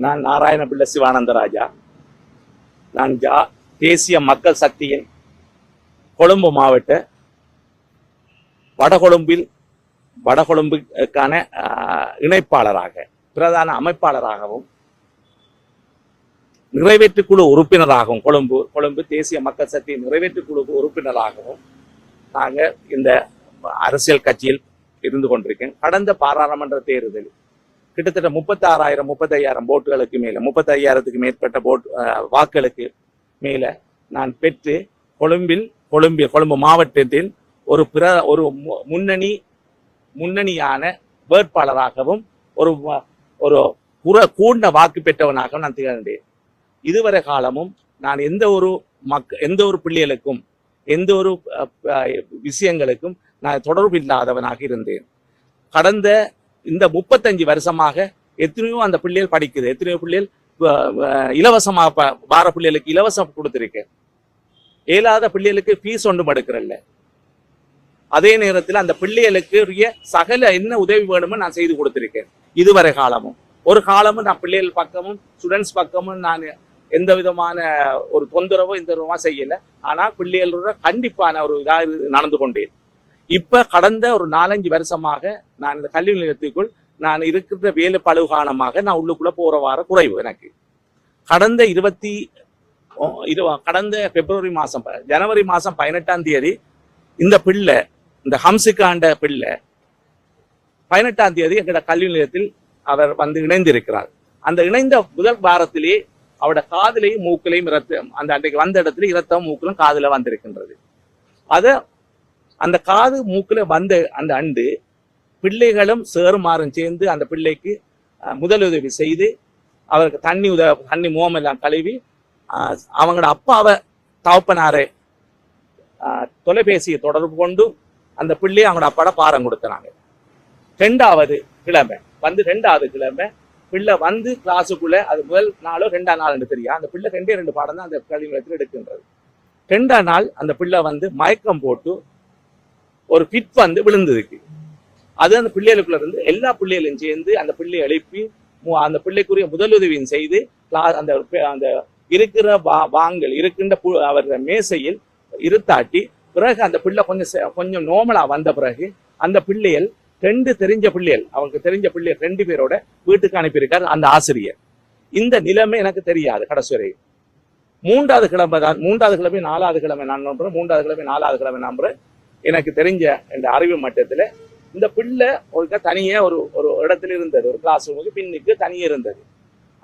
நான் நாராயண பிள்ளை சிவானந்தராஜா நான் ஜா தேசிய மக்கள் சக்தியின் கொழும்பு மாவட்ட வடகொழும்பில் வடகொழும்புக்கான இணைப்பாளராக பிரதான அமைப்பாளராகவும் நிறைவேற்று குழு உறுப்பினராகவும் கொழும்பு கொழும்பு தேசிய மக்கள் சக்தி நிறைவேற்று குழு உறுப்பினராகவும் நாங்கள் இந்த அரசியல் கட்சியில் இருந்து கொண்டிருக்கேன். கடந்த பாராளுமன்ற தேர்தலில் கிட்டத்தட்ட முப்பத்தாறாயிரம் முப்பத்தையாயிரம் போட்டுகளுக்கு மேலே முப்பத்தையாயிரத்துக்கு மேற்பட்ட போட் வாக்குகளுக்கு மேலே நான் பெற்று கொழும்பில் கொழும்பிய கொழும்பு மாவட்டத்தில் ஒரு பிற ஒரு மு- முன்னணி முன்னணியான வேட்பாளராகவும் ஒரு வ- ஒரு புற கூண்ட வாக்கு பெற்றவனாகவும் நான் திகழ்ந்தேன். இதுவரை காலமும் நான் எந்த ஒரு மக் எந்த ஒரு பிள்ளைகளுக்கும் எந்த ஒரு விஷயங்களுக்கும் நான் தொடர்பு இல்லாதவனாக இருந்தேன். கடந்த இந்த முப்பத்தஞ்சு வருஷமாக எத்தனையோ அந்த பிள்ளைகள் படிக்குது. எத்தனையோ பிள்ளைகள் இலவசமாக இலவசமா வார பிள்ளைகளுக்கு இலவசம் கொடுத்துருக்கு. இயலாத பிள்ளைகளுக்கு ஃபீஸ் ஒன்றும் எடுக்கிறல்ல. அதே நேரத்தில் அந்த பிள்ளைகளுக்குரிய சகல என்ன உதவி வேணுமோ நான் செய்து கொடுத்திருக்கேன். இதுவரை காலமும். ஒரு காலமும் நான் பிள்ளைகள் பக்கமும் ஸ்டூடெண்ட்ஸ் பக்கமும் நான் எந்த விதமான ஒரு தொந்தரவோ இந்த விதமா செய்யல. ஆனா பிள்ளைகளோட கண்டிப்பான ஒரு இதாக நடந்து கொண்டேன். இப்ப கடந்த ஒரு நாலஞ்சு வருஷமாக நான் இந்த கல்வி நிலையத்துக்குள் நான் இருக்கிற வேலை பழுவு காரணமாக நான் உள்ளுக்குள்ள போற வார குறைவு எனக்கு. கடந்த இருபத்தி ஓ- இரு கடந்த பிப்ரவரி மாசம் ப- ஜனவரி மாசம் பதினெட்டாம் தேதி இந்த பிள்ளை இந்த ஹம்சுக்காண்ட பிள்ளை பதினெட்டாம் தேதி எங்களோட கல்வி நிலையத்தில் அவர் வந்து இணைந்திருக்கிறார். அந்த இணைந்த முதல் வாரத்திலே அவரோட காதலையும் மூக்கிலையும் இரத்தம் அந்த அன்றைக்கு வந்த இடத்துல இரத்தம் மூக்கிலும் காதல வந்திருக்கின்றது. அதை அந்த காது மூக்குல வந்த அந்த அண்டு பிள்ளைகளும் சேருமாறும் சேர்ந்து அந்த பிள்ளைக்கு முதலுதவி செய்து அவருக்கு தண்ணி உத தண்ணி முகமெல்லாம் கழுவி அவங்களோட அப்பாவை தகப்பனாரை தொலைபேசியை தொடர்பு கொண்டு அந்த பிள்ளையை அவங்களோட அப்பாட பாரம் கொடுத்தாங்க. ரெண்டாவது கிழமை வந்து ரெண்டாவது கிழமை பிள்ளை வந்து கிளாஸுக்குள்ள அது முதல் நாளோ ரெண்டாம் நாள் தெரியும் அந்த பிள்ளை ரெண்டே ரெண்டு பாடம் தான் அந்த கல்வி நிலையத்தில் எடுக்கின்றது. ரெண்டாம் நாள் அந்த பிள்ளை வந்து மயக்கம் போட்டு ஒரு பிட் வந்து விழுந்ததுக்கு. அது அந்த பிள்ளைகளுக்குள்ள இருந்து எல்லா பிள்ளைகளையும் சேர்ந்து அந்த பிள்ளையை எழுப்பி மு- அந்த பிள்ளைக்குரிய முதலுதவியும் செய்து அந்த அந்த இருக்கிற வா- வாங்கல் இருக்கின்ற பு- அவர் மேசையில் இருத்தாட்டி பிறகு அந்த பிள்ளை கொஞ்சம் கொஞ்சம் நோமலா வந்த பிறகு அந்த பிள்ளைகள் ரெண்டு தெரிஞ்ச பிள்ளைகள் அவங்களுக்கு தெரிஞ்ச பிள்ளைகள் ரெண்டு பேரோட வீட்டுக்கு அனுப்பியிருக்கார் அந்த ஆசிரியர். இந்த நிலைமை எனக்கு தெரியாது கடைசி மூன்றாவது கிழமை தான் மூன்றாவது கிழமை நாலாவது கிழமை நான் நம்புறேன் மூன்றாவது கிழமை நாலாவது கிழமை நம்புறேன். எனக்கு தெரிஞ்ச இந்த அறிவு மட்டத்துல இந்த பிள்ளை ஒரு தனியே ஒரு ஒரு இடத்துல இருந்தது. ஒரு கிளாஸ் ரூமுக்கு பின்னுக்கு தனியே இருந்தது.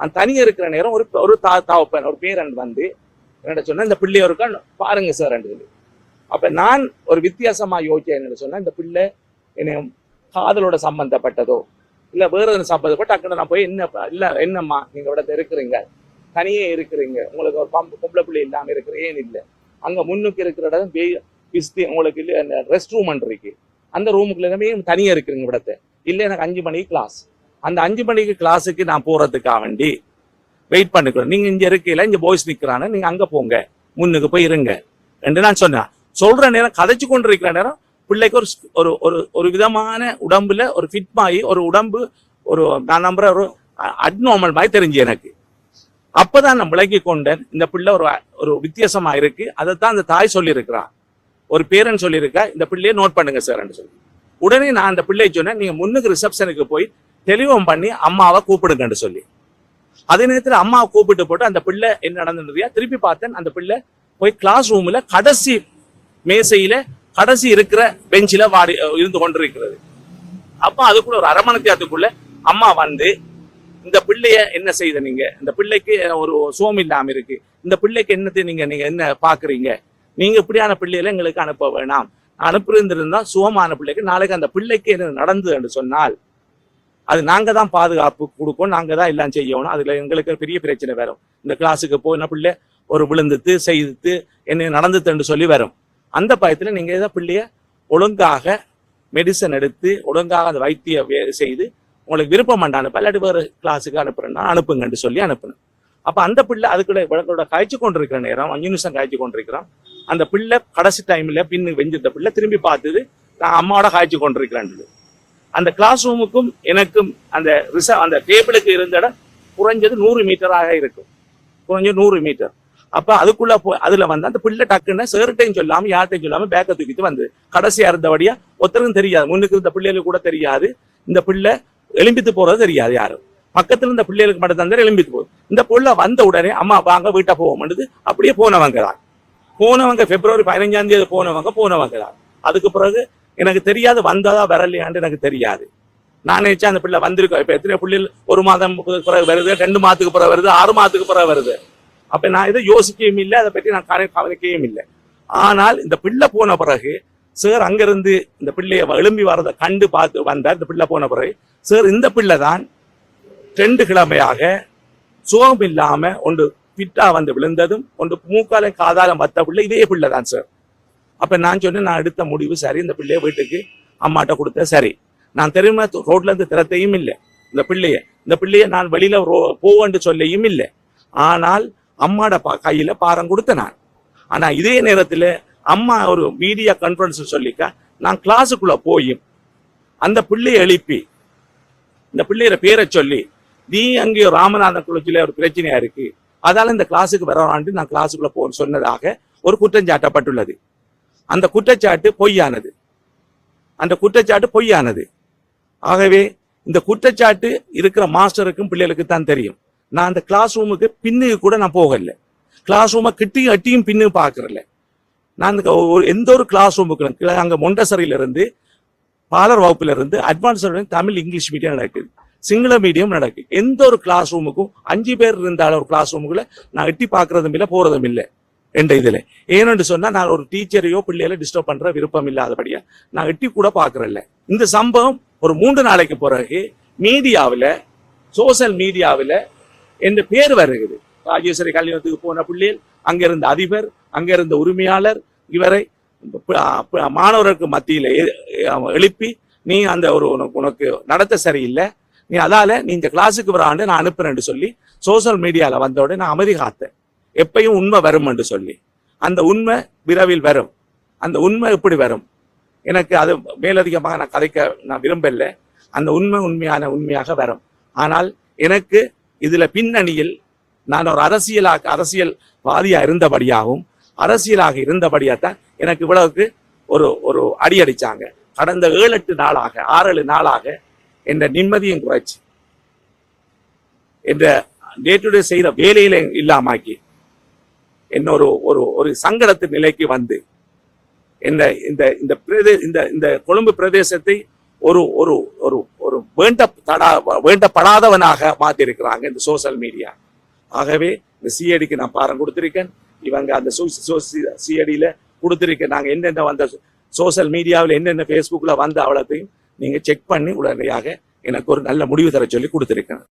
அந்த தனியே இருக்கிற நேரம் ஒரு ஒரு தா தாவப்பன் ஒரு பேரன் வந்து என்னட சொன்னால் இந்த பிள்ளை இருக்கா பாருங்க சார் சொல்லி. அப்ப நான் ஒரு வித்தியாசமா யோசிச்சேன் என்ன சொன்னால் இந்த பிள்ளை என்னை காதலோட சம்பந்தப்பட்டதோ இல்லை வேறு எதுவும் சம்பந்தப்பட்ட டக்குனு நான் போய் என்ன இல்லை என்னம்மா நீங்க விட இருக்கிறீங்க தனியே இருக்கிறீங்க உங்களுக்கு ஒரு பம்பு பொம்பளை பிள்ளை இல்லாமல் இருக்கிற ஏன் இல்லை? அங்க முன்னுக்கு இருக்கிற இடம் பிஸ்தி உங்களுக்கு இல்ல அந்த ரெஸ்ட் ரூம் இருக்கு. அந்த ரூமுக்குள்ள எல்லாமே தனியா இருக்கிறீங்க விடத்தை இல்ல எனக்கு அஞ்சு மணிக்கு கிளாஸ் அந்த அஞ்சு மணிக்கு கிளாஸுக்கு நான் போறதுக்காக வேண்டி வெயிட் பண்ணிக்கிறோம். நீங்க இங்க இருக்கையில இங்கே பாய்ஸ் நிக்கிறாங்க. நீங்க அங்க போங்க. முன்னுக்கு போய் இருங்க. ரெண்டு நான் சொன்னேன் சொல்ற நேரம் கதைச்சு கொண்டு இருக்கிற நேரம் பிள்ளைக்கு ஒரு ஒரு ஒரு ஒரு விதமான உடம்புல ஒரு ஃபிட் ஆகி ஒரு உடம்பு ஒரு நான் நம்புற ஒரு அட்நார்மல் மாதிரி தெரிஞ்சு எனக்கு. அப்பதான் நான் விளங்கி கொண்டேன். இந்த பிள்ளை ஒரு ஒரு வித்தியாசமா இருக்கு. அதைத்தான் அந்த தாய் சொல்லியிருக்கிறான் ஒரு பேரன் சொல்லியிருக்கா இந்த பிள்ளையை நோட் பண்ணுங்க சார்ன்னு சொல்லி. உடனே நான் அந்த பிள்ளையை சொன்னேன் நீங்க முன்னுக்கு ரிசப்ஷனுக்கு போய் தெளிவம் பண்ணி அம்மாவை கூப்பிடுங்கன்னு சொல்லி. அதே நேரத்தில் அம்மாவை கூப்பிட்டு போட்டு அந்த பிள்ளை என்ன நடந்ததுயா திருப்பி பார்த்தேன் அந்த பிள்ளை போய் கிளாஸ் ரூம்ல கடைசி மேசையில கடைசி இருக்கிற பெஞ்சில வாடி இருந்து கொண்டிருக்கிறது. அப்போ அதுக்குள்ள ஒரு அரை மணி அம்மா வந்து இந்த பிள்ளைய என்ன செய்த நீங்க? இந்த பிள்ளைக்கு ஒரு சோம் இல்லாம இருக்கு. இந்த பிள்ளைக்கு என்னத்தை நீங்க நீங்க என்ன பாக்குறீங்க? நீங்க இப்படியான பிள்ளைகளை எங்களுக்கு அனுப்ப வேணாம். அனுப்பியிருந்திருந்தா சுகமான பிள்ளைக்கு நாளைக்கு அந்த பிள்ளைக்கு என்ன நடந்தது என்று சொன்னால் அது நாங்க தான் பாதுகாப்பு கொடுக்கணும் நாங்க தான் எல்லாம் செய்யணும். அதுல எங்களுக்கு பெரிய பிரச்சனை வரும். இந்த கிளாஸுக்கு போன பிள்ளை ஒரு விழுந்துட்டு செய்துட்டு என்ன நடந்துட்டுன்னு சொல்லி வரும். அந்த பயத்துல நீங்க ஏதோ பிள்ளைய ஒழுங்காக மெடிசன் எடுத்து ஒழுங்காக அந்த வைத்திய செய்து உங்களுக்கு விருப்பம் வேண்டாம் அனுப்ப. இல்லாட்டி வேறு கிளாஸுக்கு அனுப்புறேன்னா அனுப்புங்கன்னு சொல்லி அனுப்பணும் அப்ப அந்த பிள்ளை அதுக்குள்ள விளக்கோட காய்ச்சி கொண்டிருக்கிற நேரம் அஞ்சு நிமிஷம் காய்ச்சி கொண்டிருக்கிறான். அந்த பிள்ளை கடைசி டைம்ல பின்னு வெஞ்சிருந்த பிள்ளை திரும்பி பார்த்தது நான் அம்மாவோட காய்ச்சி கொண்டிருக்கிறேன் அந்த கிளாஸ் ரூமுக்கும் எனக்கும் அந்த ரிச அந்த டேபிளுக்கு இருந்த இடம் குறைஞ்சது நூறு மீட்டராக இருக்கும். குறைஞ்சது நூறு மீட்டர் அப்ப அதுக்குள்ள போ அதுல வந்து அந்த பிள்ளை டக்குன்னு சேர்ட்டையும் சொல்லாம யார்ட்டையும் சொல்லாம பேக்கை தூக்கிட்டு வந்து கடைசியா இருந்தபடியா ஒருத்தருக்கும் தெரியாது. முன்னுக்கு இருந்த பிள்ளைகளுக்கு கூட தெரியாது. இந்த பிள்ளை எலும்பித்து போறது தெரியாது யாரும். பக்கத்துல இருந்த பிள்ளைகளுக்கு மட்டும் தான் எலும்பித்து போகுது. இந்த புள்ள வந்த உடனே அம்மா வாங்க வீட்டை போவோம்ன்றது அப்படியே போனவங்க தான் போனவங்க பிப்ரவரி பதினஞ்சாம் தேதி போனவங்க போனவங்க தான் அதுக்கு பிறகு எனக்கு தெரியாது வந்ததா வரலையான்னு எனக்கு தெரியாது. நான் நினைச்சா அந்த பிள்ளை வந்திருக்கோம். இப்போ எத்தனை பிள்ளைகள் ஒரு மாதம் பிறகு வருது ரெண்டு மாதத்துக்கு பிறகு வருது ஆறு மாதத்துக்கு பிறகு வருது. அப்போ நான் இதை யோசிக்கவும் இல்லை அதை பற்றி நான் கவனி- கவனிக்கவும் இல்லை. ஆனால் இந்த பிள்ளை போன பிறகு சார் அங்கிருந்து இந்த பிள்ளைய எழும்பி வரதை கண்டு பார்த்து வந்தார். இந்த பிள்ளை போன பிறகு சார் இந்த பிள்ளை தான் ரெண்டு கிழமையாக சுகம் இல்லாம ஒன்று பிட்டா வந்து விழுந்ததும் ஒன்று மூக்காலையும் காதாலம் வத்த பிள்ளை இதே பிள்ளை தான் சார் அப்ப நான் சொன்னேன் நான் எடுத்த முடிவு சரி இந்த பிள்ளைய வீட்டுக்கு அம்மாட்ட கொடுத்த சரி. நான் தெரியுமா ரோட்ல இருந்து திறத்தையும் இல்லை. இந்த பிள்ளைய இந்த பிள்ளைய நான் வெளியில போவேன்னு சொல்லியும் இல்லை. ஆனால் அம்மாட பா- கையில பாரம் கொடுத்த நான். ஆனா இதே நேரத்துல அம்மா ஒரு மீடியா கான்ஃபரன்ஸ் சொல்லிக்க நான் கிளாஸுக்குள்ள போயும். அந்த பிள்ளையை எழுப்பி இந்த பிள்ளையோட பேரை சொல்லி நீ அங்கே ராமநாதன் குளத்தில் ஒரு பிரச்சனையா இருக்கு. அதால இந்த கிளாஸுக்கு வரவான்ட்டு நான் கிளாஸுக்குள்ள போ சொன்னதாக ஒரு குற்றஞ்சாட்டப்பட்டுள்ளது. அந்த குற்றச்சாட்டு பொய்யானது. அந்த குற்றச்சாட்டு பொய்யானது. ஆகவே இந்த குற்றச்சாட்டு இருக்கிற மாஸ்டருக்கும் பிள்ளைகளுக்கு தான் தெரியும். நான் அந்த கிளாஸ் ரூமுக்கு பின்னுக்கு கூட நான் போகல. கிளாஸ் ரூமை கிட்டியும் அட்டியும் பின்னு பார்க்கறல நான் இந்த ஒரு- எந்த ஒரு கிளாஸ் ரூமுக்கு அங்கே மொண்டசரியிலிருந்து பாலர் வகுப்புல இருந்து அட்வான்ஸ் தமிழ் இங்கிலீஷ் மீடியம் நடக்குது. சிங்கள மீடியம் நடக்குது எந்த ஒரு கிளாஸ் ரூமுக்கும் அஞ்சு பேர் இருந்தாலும் ஒரு கிளாஸ் ரூமுக்குள்ள நான் எட்டி பார்க்கறதும் இல்லை போறதும் இல்லை. என்ற இதுல. ஏன்னு சொன்னால் நான் ஒரு டீச்சரையோ பிள்ளைகளை டிஸ்டர்ப் பண்ற விருப்பம் இல்லாதபடியா நான் எட்டி கூட பார்க்கறதில்ல. இந்த சம்பவம் ஒரு மூன்று நாளைக்கு பிறகு மீடியாவில் சோசியல் மீடியாவில் என்ற பேர் வருகிறது. ராஜேஸ்வரி கல்யாணத்துக்கு போன பிள்ளைகள் அங்கிருந்த அதிபர் அங்கிருந்த உரிமையாளர் இவரை மாணவர்களுக்கு மத்தியில் எழுப்பி நீ அந்த ஒரு உனக்கு உனக்கு நடத்த சரியில்லை நீ அதால நீ இந்த கிளாஸுக்கு வராண்டு நான் அனுப்புறேன்னு சொல்லி சோஷியல் மீடியாவில் வந்த உடனே நான் அமைதி காத்தேன். எப்பயும் உண்மை வரும் என்று சொல்லி. அந்த உண்மை விரைவில் வரும். அந்த உண்மை எப்படி வரும்? எனக்கு அது மேலதிகமாக நான் கதைக்க நான் விரும்பல. அந்த உண்மை உண்மையான உண்மையாக வரும். ஆனால் எனக்கு இதில் பின்னணியில் நான் ஒரு அரசியலாக அரசியல்வாதியாக இருந்தபடியாகவும் அரசியலாக இருந்தபடியாக தான் எனக்கு இவ்வளவுக்கு ஒரு ஒரு அடி அடிச்சாங்க. கடந்த ஏழு எட்டு நாளாக ஆறு ஏழு நாளாக என்ற நிம்மதியும் குறைச்சு என்ற டே டு டே செய்த வேலையில இல்லாமாக்கி என்ன ஒரு ஒரு ஒரு சங்கடத்து நிலைக்கு வந்து இந்த இந்த இந்த பிரதே இந்த இந்த கொழும்பு பிரதேசத்தை ஒரு ஒரு ஒரு ஒரு வேண்ட தடா வேண்டப்படாதவனாக மாற்றிருக்கிறாங்க இந்த சோஷியல் மீடியா ஆகவே இந்த சிஐடிக்கு நான் பாரம் கொடுத்துருக்கேன். இவங்க அந்த சிஐடியில் கொடுத்துருக்கேன். நாங்கள் என்னென்ன வந்த சோஷியல் மீடியாவில் என்னென்ன ஃபேஸ்புக்கில் வந்த அவ்வளோத்தையும் நீங்க செக் பண்ணி உடனடியாக எனக்கு ஒரு நல்ல முடிவு தர சொல்லி கொடுத்துருக்கேன்